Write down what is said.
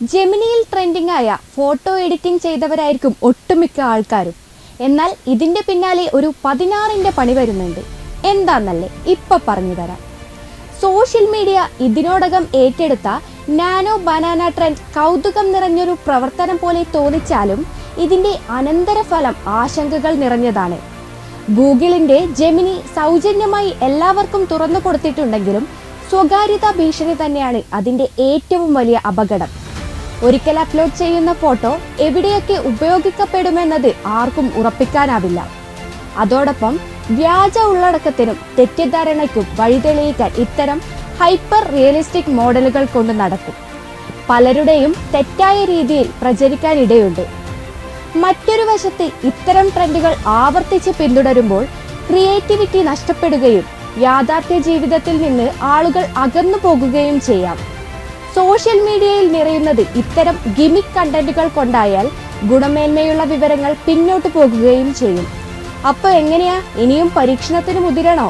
ജെമിനിയിൽ trending ആയ photo editing ചെയ്തവരായിരിക്കും ഒട്ടുമിക്ക ആൾക്കാരും. എന്നാൽ ഇതിന്റെ പിന്നാലെ ഒരു പതിനാറിന്റെ പണി വരുന്നുണ്ട്. എന്താന്നല്ലേ ഇപ്പൊ പറഞ്ഞു തരാം. സോഷ്യൽ മീഡിയ ഇതിനോടകം ഏറ്റെടുത്ത നാനോ ബനാന ട്രെൻഡ് കൗതുകം നിറഞ്ഞൊരു പ്രവർത്തനം പോലെ തോന്നിച്ചാലും ഇതിന്റെ അനന്തരഫലം ആശങ്കകൾ നിറഞ്ഞതാണ്. ഗൂഗിളിന്റെ ജെമിനി സൗജന്യമായി എല്ലാവർക്കും തുറന്നു കൊടുത്തിട്ടുണ്ടെങ്കിലും സ്വകാര്യതാ ഭീഷണി തന്നെയാണ് അതിന്റെ ഏറ്റവും വലിയ അപകടം. ഒരിക്കൽ അപ്ലോഡ് ചെയ്യുന്ന ഫോട്ടോ എവിടെയൊക്കെ ഉപയോഗിക്കപ്പെടുമെന്നത് ആർക്കും ഉറപ്പിക്കാനാവില്ല. അതോടൊപ്പം വ്യാജ ഉള്ളടക്കത്തിനും തെറ്റിദ്ധാരണയ്ക്കും വഴിതെളിയിക്കാൻ ഇത്തരം ഹൈപ്പർ റിയലിസ്റ്റിക് മോഡലുകൾ കൊണ്ട് നടക്കും. പലരുടെയും തെറ്റായ രീതിയിൽ പ്രചരിക്കാനിടയുണ്ട്. മറ്റൊരു വശത്ത് ഇത്തരം ട്രെൻഡുകൾ ആവർത്തിച്ച് പിന്തുടരുമ്പോൾ ക്രിയേറ്റിവിറ്റി നഷ്ടപ്പെടുകയും യാഥാർത്ഥ്യ ജീവിതത്തിൽ നിന്ന് ആളുകൾ അകന്നു പോകുകയും ചെയ്യാം. സോഷ്യൽ മീഡിയയിൽ നിറയുന്നത് ഇത്തരം ഗിമിക് കണ്ടന്റുകൾ കൊണ്ടായാൽ ഗുണമേന്മയുള്ള വിവരങ്ങൾ പിന്നോട്ട് പോകുകയും ചെയ്യും. അപ്പോൾ എങ്ങനെയാ? ഇനിയും പരീക്ഷണത്തിന് മുതിരണോ?